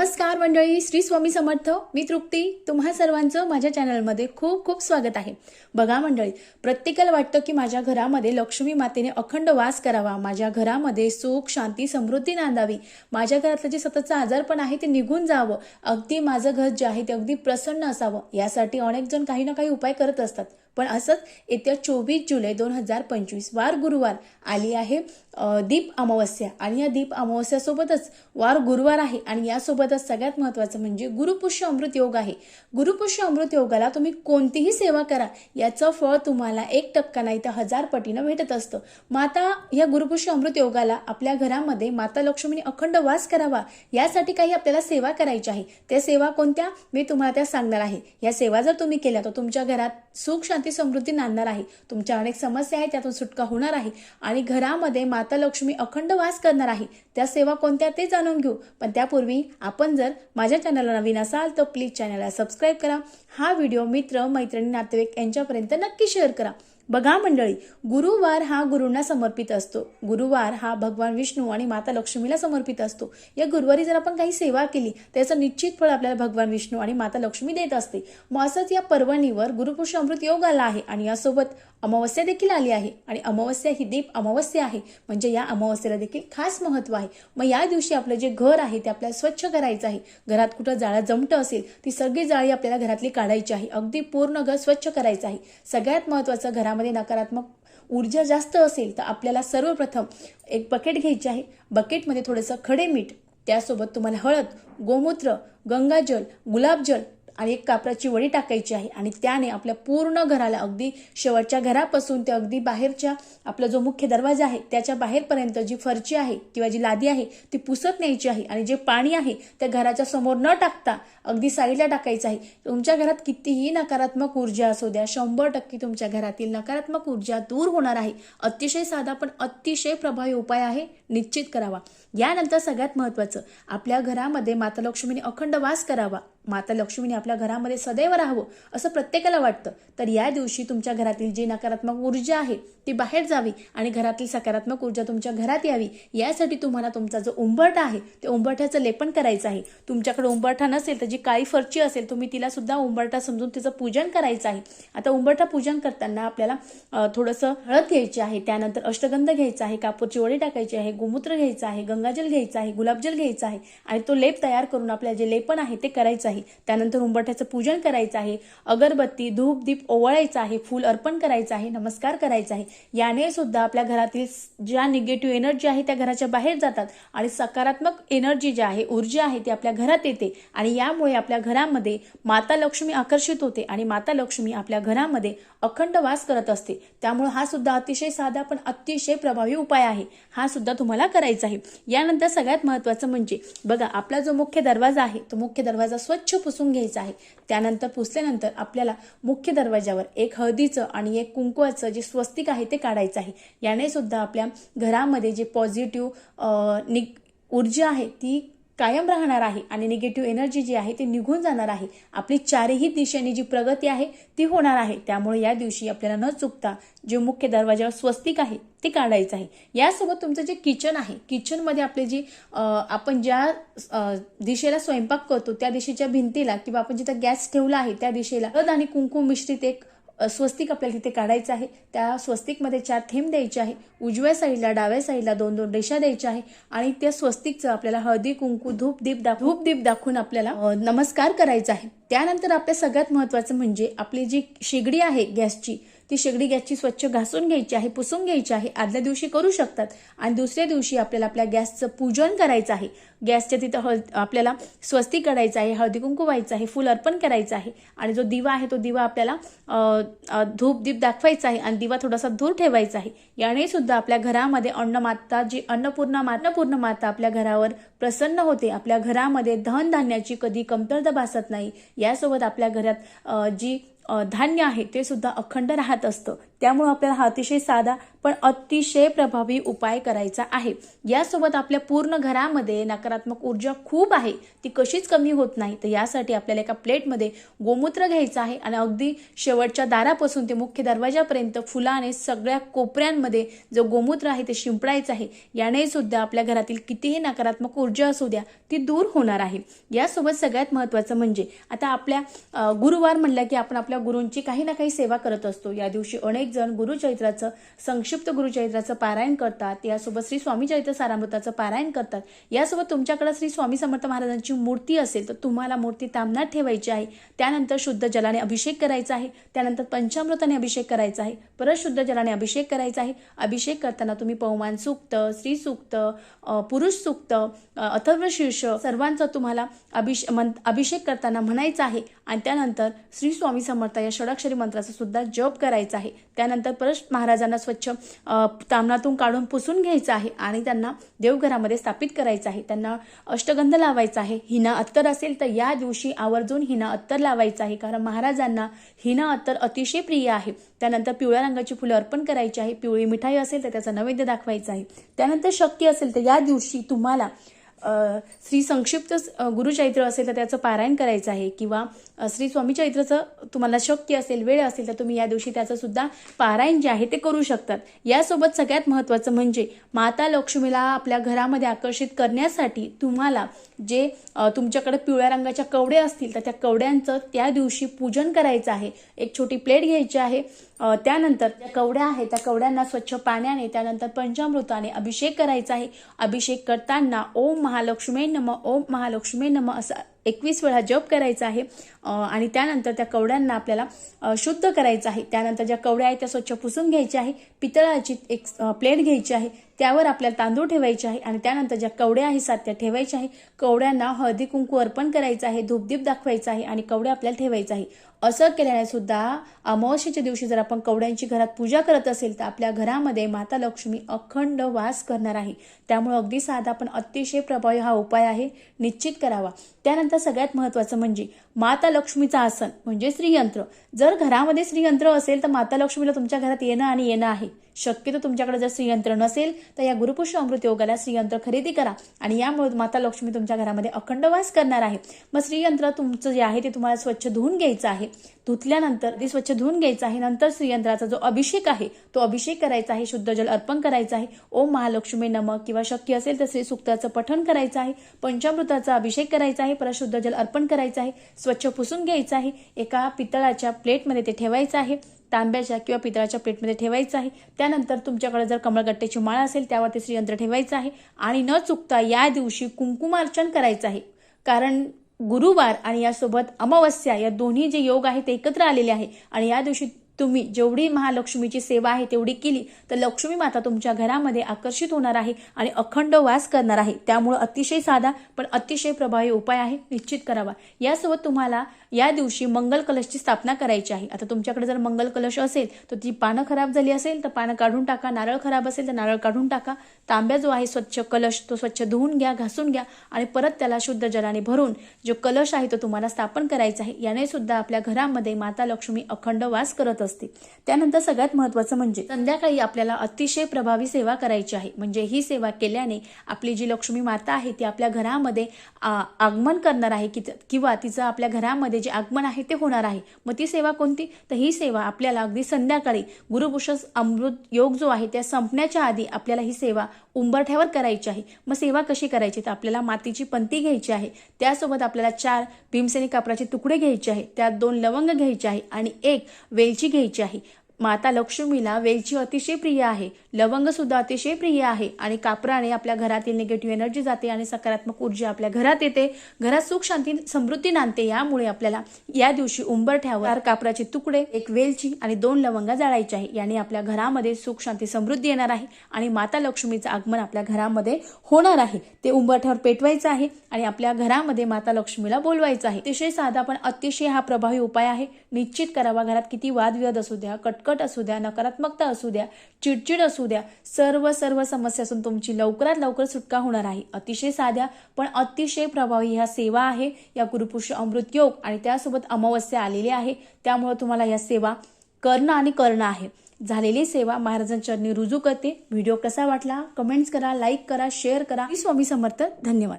नमस्कार मंडळी श्री स्वामी समर्थ मी तृप्ती. तुम्हा सर्वांचं माझ्या चॅनलमध्ये खूप खूप स्वागत आहे. बघा मंडळी प्रत्येकाला वाटतं की माझ्या घरामध्ये लक्ष्मी मातेने अखंड वास करावा. माझ्या घरामध्ये सुख शांती समृद्धी नांदावी. माझ्या घरातलं जे सततचं आजारपण आहे ते निघून जावं. अगदी माझं घर जे आहे ते अगदी प्रसन्न असावं. यासाठी अनेक जण काही ना काही उपाय करत असतात. पण असंच येत्या चोवीस जुलै दोन हजार पंचवीस वार गुरुवार आली आहे दीप अमावस्या. आणि या दीप अमावस्यासोबतच वार गुरुवार आहे आणि यासोबतच सगळ्यात महत्त्वाचं म्हणजे गुरुपुष्य अमृत योग आहे. गुरुपुष्य अमृत योगाला तुम्ही कोणतीही सेवा करा याचं फळ तुम्हाला एक टक्का नाही तर हजार पटीनं भेटत असतं. माता या गुरुपुष्य अमृत योगाला आपल्या घरामध्ये माता लक्ष्मीने अखंड वास करावा यासाठी काही आपल्याला सेवा करायची आहे. त्या सेवा कोणत्या? मी तुम्हाला त्या सांगणार आहे. या सेवा जर तुम्ही केल्या तर तुमच्या घरात सुख शांती समृद्धी नांदणार आहे. तुमच्या अनेक समस्या आहेत त्यातून सुटका होणार आहे. आणि घरामध्ये माता लक्ष्मी अखंड वास करणार आहे. त्या सेवा कोणत्या ते जाणून घेऊ. पण त्यापूर्वी आपण जर माझ्या चॅनलला नवीन असाल तर प्लीज चॅनलला सबस्क्राईब करा. हा व्हिडिओ मित्र मैत्रिणी नातेवाईक यांच्यापर्यंत नक्की शेअर करा. बघा मंडळी गुरुवार हा गुरूंना समर्पित असतो. गुरुवार हा भगवान विष्णू आणि माता लक्ष्मीला समर्पित असतो. या गुरुवारी जर आपण काही सेवा केली त्याचं निश्चित फळ आपल्याला भगवान विष्णू आणि माता लक्ष्मी देत असते. मग असंच या पर्वणीवर गुरुपुरुष अमृत योग आला आहे आणि यासोबत अमावस्या देखील आली आहे. आणि अमावस्या ही दीप अमावस्या आहे. म्हणजे या अमावस्येला देखील खास महत्त्व आहे. मग या दिवशी आपलं जे घर आहे ते आपल्याला स्वच्छ करायचं आहे. घरात कुठं जाळा जमटं असेल ती सगळी जाळी आपल्याला घरातली काढायची आहे. अगदी पूर्ण घर स्वच्छ करायचं आहे. सगळ्यात महत्त्वाचं घरामध्ये नकारात्मक ऊर्जा जास्त असेल तर आपल्याला सर्वप्रथम एक बकेट घ्यायची आहे. बकेटमध्ये थोडंसं खडे मीठ त्यासोबत तुम्हाला हळद गोमूत्र गंगाजल गुलाबजल आणि एक कापराची वडी टाकायची आहे. आणि त्याने आपल्या पूर्ण घराला अगदी शेवटच्या घरापासून ते अगदी बाहेरच्या आपला जो मुख्य दरवाजा आहे त्याच्या बाहेरपर्यंत जी फरची आहे किंवा जी लादी आहे ती पुसत न्यायची आहे. आणि जे पाणी आहे त्या घराच्या समोर न टाकता अगदी साईडला टाकायचं आहे. तुमच्या घरात कितीही नकारात्मक ऊर्जा असू द्या शंभर टक्के तुमच्या घरातील नकारात्मक ऊर्जा दूर होणार आहे. अतिशय साधा पण अतिशय प्रभावी उपाय आहे निश्चित करावा. यानंतर सगळ्यात महत्त्वाचं आपल्या घरामध्ये माता लक्ष्मीने अखंड वास करावा. माता लक्ष्मीने आपल्या घरामध्ये सदैव राहावं असं प्रत्येकाला वाटतं. तर या दिवशी तुमच्या घरातील जी नकारात्मक ऊर्जा आहे ती बाहेर जावी आणि घरातील सकारात्मक ऊर्जा तुमच्या घरात यावी. यासाठी तुम्हाला तुमचा जो उंबरठा आहे ते उंबरठ्याचं लेपन करायचं आहे. तुमच्याकडे उंबरठा नसेल तर जी काळी फरची असेल तुम्ही तिला सुद्धा उंबरठा समजून तिचं पूजन करायचं आहे. आता उंबरठा पूजन करताना आपल्याला थोडंसं हळद घ्यायची आहे त्यानंतर अष्टगंध घ्यायचा आहे कापूरची वडी टाकायची आहे गोमूत्र घ्यायचं आहे गंगाजल घ्यायचं आहे गुलाबजल घ्यायचं आहे आणि तो लेप तयार करून आपल्या जे लेपन आहे ते करायचं आहे. त्यानंतर उंबरठ्याचं पूजन करायचं आहे. अगरबत्ती धूप दीप ओवाळायचं आहे. फूल अर्पण करायचं आहे. नमस्कार करायचा आहे. याने सुद्धा आपल्या घरातील ज्या निगेटिव्ह एनर्जी आहे त्या घराच्या बाहेर जातात आणि सकारात्मक एनर्जी जी आहे ऊर्जा आहे ती आपल्या घरात येते. आणि यामुळे आपल्या घरामध्ये माता लक्ष्मी आकर्षित होते आणि माता लक्ष्मी आपल्या घरामध्ये अखंड वास करत असते. त्यामुळे हा सुद्धा अतिशय साधा पण अतिशय प्रभावी उपाय आहे. हा सुद्धा तुम्हाला करायचा आहे. यानंतर सगळ्यात महत्त्वाचं म्हणजे बघा आपला जो मुख्य दरवाजा आहे तो मुख्य दरवाजा स्वच्छ स्वच्छ पुसून घ्यायचं आहे. त्यानंतर पुसल्यानंतर आपल्याला मुख्य दरवाजावर एक हळदीचं आणि एक कुंकवाचं जे स्वस्तिक आहे ते काढायचं आहे. याने सुद्धा आपल्या घरामध्ये जे पॉझिटिव्ह निक ऊर्जा आहे ती कायम राहणार आहे आणि निगेटिव्ह एनर्जी जी आहे ती निघून जाणार आहे. आपली चारही दिशेने जी प्रगती आहे ती होणार आहे. त्यामुळे या दिवशी आपल्याला न चुकता जे मुख्य दरवाजावर स्वस्तिक आहे ते काढायचं आहे. यासोबत तुमचं जे किचन आहे किचनमध्ये आपले जी आपण ज्या दिशेला स्वयंपाक करतो त्या दिशेच्या भिंतीला किंवा आपण जिथं गॅस ठेवला आहे त्या दिशेला हळद आणि कुंकुम मिश्रित एक स्वस्तिक आपल्याला तिथे काढायचं आहे. त्या स्वस्तिकमध्ये चार थेंब द्यायचे आहे उजव्या साईडला डाव्या साईडला दोन दोन रेषा द्यायच्या आहे आणि त्या स्वस्तिकचं आपल्याला हळदी कुंकू धूप दीप दाख धूप दीप दाखवून आपल्याला नमस्कार करायचा आहे. त्यानंतर आपल्या सगळ्यात महत्त्वाचं म्हणजे आपली जी शेगडी आहे गॅसची ती शेगडी गॅसची स्वच्छ घासून घ्यायची आहे पुसून घ्यायची आहे आदल्या दिवशी करू शकतात आणि दुसऱ्या दिवशी आपल्याला आपल्या गॅसचं पूजन करायचं आहे. गॅसच्या तिथं हळ आपल्याला स्वस्ती करायचं आहे हळदी कुंकू व्हायचं आहे फुल अर्पण करायचं आहे आणि जो दिवा आहे तो दिवा आपल्याला धूप दीप दाखवायचा आहे आणि दिवा थोडासा दूर ठेवायचा आहे. याने सुद्धा आपल्या घरामध्ये अन्नमाता जी अन्नपूर्णा अन्नपूर्ण माता आपल्या घरावर प्रसन्न होते. आपल्या घरामध्ये धनधान्याची कधी कमतरता भासत नाही. यासोबत आपल्या घरात जी धान्य आहे ते सुद्धा अखंड राहत असतं. त्यामुळे आपल्याला हा अतिशय साधा पण अतिशय प्रभावी उपाय करायचा आहे. यासोबत आपल्या पूर्ण घरामध्ये नकारात्मक ऊर्जा खूप आहे. ती कशीच कमी होत नाही. तर यासाठी आपल्याला एका प्लेटमध्ये गोमूत्र घ्यायचं आहे आणि अगदी शेवटच्या दारापासून ते मुख्य दरवाजापर्यंत फुलाने सगळ्या कोपऱ्यांमध्ये जो गोमूत्र आहे ते शिंपडायचं आहे. याने सुद्धा आपल्या घरातील कितीही नकारात्मक ऊर्जा असू द्या ती दूर होणार आहे. यासोबत सगळ्यात महत्त्वाचं म्हणजे आता आपल्या गुरुवार म्हणलं की आपण आपल्या गुरूंची काही ना काही सेवा करत असतो. या दिवशी अनेक जण गुरुचरित्राचं संक्षिप्त गुरुचरित्राचं पारायण करतात. यासोबत श्री स्वामी चरित्र सारामृताचं पारायण करतात. यासोबत तुमच्याकडे श्री स्वामी समर्थ महाराजांची मूर्ती असेल तर तुम्हाला मूर्ती तामनात ठेवायची आहे. त्यानंतर शुद्ध जलाने अभिषेक करायचा आहे. त्यानंतर पंचामृताने अभिषेक करायचा आहे. परत शुद्ध जलाने अभिषेक करायचा आहे. अभिषेक करताना तुम्ही पवमान सुक्त स्त्री सुक्त पुरुष सूक्त अथर्वशीर्ष अथर्व शीर्ष सर्वांचा तुम्हाला अभिष मन अभिषेक करताना म्हणायचा आहे. आणि त्यानंतर श्री स्वामी समर्थ या षडाक्षरी मंत्राचा सुद्धा जप करायचा आहे. त्यानंतर परत महाराजांना स्वच्छ तामणातून काढून पुसून घ्यायचं आहे आणि त्यांना देवघरामध्ये स्थापित करायचं आहे. त्यांना अष्टगंध लावायचा आहे. हिना अत्तर असेल तर या दिवशी आवर्जून हिना अत्तर लावायचं आहे. कारण महाराजांना हिना अत्तर अतिशय प्रिय आहे. त्यानंतर पिवळ्या रंगाची फुलं अर्पण करायची आहे. पिवळी मिठाई असेल तर त्याचा नैवेद्य दाखवायचा आहे. त्यानंतर शक्य असेल तर या दिवशी तुम्हाला श्री संक्षिप्त गुरुचैत्र असेल तर त्याचं पारायण करायचं आहे किंवा श्री स्वामी चैत्रचं तुम्हाला शक्य असेल वेळ असेल तर तुम्ही या दिवशी त्याचं सुद्धा पारायण जे आहे ते करू शकतात. यासोबत सगळ्यात महत्त्वाचं म्हणजे माता लक्ष्मीला आपल्या घरामध्ये आकर्षित करण्यासाठी तुम्हाला जे तुमच्याकडे पिवळ्या रंगाच्या कवड्या असतील तर त्या कवड्यांचं त्या दिवशी पूजन करायचं आहे. एक छोटी प्लेट घ्यायची आहे. त्यानंतर त्या कवड्या आहेत त्या कवड्यांना स्वच्छ पाण्याने त्यानंतर पंचामृताने अभिषेक करायचा आहे. अभिषेक करताना ओम महालक्ष्मी नम ओम महालक्ष्मी नम असा एकवीस वेळा जप करायचा आहे. आणि त्यानंतर त्या कवड्यांना आपल्याला शुद्ध करायचं आहे. त्यानंतर ज्या कवड्या आहेत त्या स्वच्छ पुसून घ्यायच्या आहे. पितळाची एक प्लेट घ्यायची आहे. त्यावर आपल्याला तांदूळ ठेवायचे आहे आणि त्यानंतर ज्या कवड्या आहेत सात त्या ठेवायच्या आहे. कवड्यांना हळदी कुंकू अर्पण करायचं आहे धूपदीप दाखवायचं आहे आणि कवड्या आपल्याला ठेवायचं आहे. असं केल्याने सुद्धा अमावस्येच्या दिवशी जर आपण कवड्यांची घरात पूजा करत असेल तर आपल्या घरामध्ये माता लक्ष्मी अखंड वास करणार आहे. त्यामुळे अगदी साधा पण अतिशय प्रभावी हा उपाय आहे निश्चित करावा. त्यानंतर सगळ्यात महत्त्वाचं म्हणजे माता लक्ष्मीचं आसन म्हणजे श्रीयंत्र. जर घरामध्ये श्रीयंत्र असेल तर माता लक्ष्मीला तुमच्या घरात येणं आणि येणं आहे. शक्यतो तुमच्याकडे जर श्रीयंत्र नसेल तर या गुरुपुष्य अमृत योगाला श्रीयंत्र खरेदी करा. आणि यामुळे माता लक्ष्मी तुमच्या घरामध्ये अखंड वास करणार आहे. मग श्रीयंत्र तुमचं जे आहे ते तुम्हाला स्वच्छ धुवून घ्यायचं आहे. धुतल्यानंतर ते स्वच्छ धुवून घ्यायचं आहे. नंतर श्रीयंत्राचा जो अभिषेक आहे तो अभिषेक करायचा आहे. शुद्ध जल अर्पण करायचं आहे. ओम महालक्ष्मी नमक किंवा शक्य असेल तर श्री सुक्ताचं पठण करायचं आहे. पंचामृताचा अभिषेक करायचा आहे. परत शुद्ध जल अर्पण करायचं आहे. स्वच्छ पुसून घ्यायचं आहे. एका पितळाच्या प्लेटमध्ये ते ठेवायचं आहे. तांब्याच्या किंवा पितळाच्या प्लेटमध्ये ठेवायचं आहे. त्यानंतर तुमच्याकडे जर कमळगट्ट्याची माळ असेल त्यावरती श्रीयंत्र ठेवायचं आहे. आणि न चुकता या दिवशी कुंकुमार्चन करायचं आहे. कारण गुरुवार आणि यासोबत अमावस्या या दोन्ही जे योग आहे ते एकत्र आलेले आहे. आणि या दिवशी तुम्ही जेवढी महालक्ष्मीची सेवा आहे तेवढी केली तर लक्ष्मी माता तुमच्या घरामध्ये आकर्षित होणार आहे आणि अखंड वास करणार आहे. त्यामुळं अतिशय साधा पण अतिशय प्रभावी उपाय आहे. निश्चित करावा. यासोबत तुम्हाला या दिवशी मंगल कलशची स्थापना करायची आहे. आता तुमच्याकडे जर मंगल कलश असेल तर ती पानं खराब झाली असेल तर पानं काढून टाका. नारळ खराब असेल तर नारळ काढून टाका. तांब्या जो आहे स्वच्छ कलश तो स्वच्छ धुवून घ्या घासून घ्या आणि परत त्याला शुद्ध जलाने भरून जो कलश आहे तो तुम्हाला स्थापन करायचा आहे. याने सुद्धा आपल्या घरामध्ये माता लक्ष्मी अखंड वास करत असते. त्यानंतर सगळ्यात महत्त्वाचं म्हणजे संध्याकाळी आपल्याला अतिशय प्रभावी सेवा करायची आहे. म्हणजे ही सेवा केल्याने आपली जी लक्ष्मी माता आहे ती आपल्या घरामध्ये आ, आगमन करणार आहे की किंवा तिचं आपल्या घरामध्ये जे आगमन आहे ते होणार आहे. मग ती सेवा कोणती? तर ही सेवा आपल्याला अगदी संध्याकाळी गुरुभूषस अमृत योग जो आहे त्या संपण्याच्या आधी आपल्याला ही सेवा उंबरठ्यावर करायची आहे. मग सेवा कशी करायची? तर आपल्याला मातीची पंती घ्यायची आहे. त्यासोबत आपल्याला चार भीमसेनी कापडाचे तुकडे घ्यायचे आहे. त्यात दोन लवंग घ्यायचे आहे आणि एक वेलची घ्यायची आहे. माता लक्ष्मीला वेलची अतिशय प्रिय आहे. लवंग सुद्धा अतिशय प्रिय आहे आणि कापराने आपल्या घरातील निगेटिव्ह एनर्जी जाते आणि सकारात्मक ऊर्जा आपल्या घरात येते. घरात सुख शांती समृद्धी नांदते. यामुळे आपल्याला या दिवशी उंबरठ्यावर कापराचे तुकडे एक वेलची आणि दोन लवंगा जाळायचे आहे याने आपल्या घरामध्ये सुख शांती समृद्धी येणार आहे आणि माता लक्ष्मीचं आगमन आपल्या घरामध्ये होणार आहे. ते उंबरठ्यावर पेटवायचं आहे आणि आपल्या घरामध्ये माता लक्ष्मीला बोलवायचं आहे. अतिशय साधा पण अतिशय हा प्रभावी उपाय आहे. निश्चित करावा. घरात किती वादविवाद असू द्या कटकट असू द्या नकारात्मकता असू द्या चिडचिड असू द्या सर्व सर्व समस्यासून तुमची लवकरात लवकर सुटका होणार आहे. अतिशय साध्या पण अतिशय प्रभावी ह्या सेवा आहे. या गुरुपुरुष अमृत योग आणि त्यासोबत अमावस्या आलेली आहे. त्यामुळे तुम्हाला या सेवा करणं आणि करणं आहे. झालेली सेवा महाराजांच्या रुजू करते. व्हिडिओ कसा वाटला? कमेंट्स करा लाईक करा शेअर करा. स्वामी समर्थ. धन्यवाद.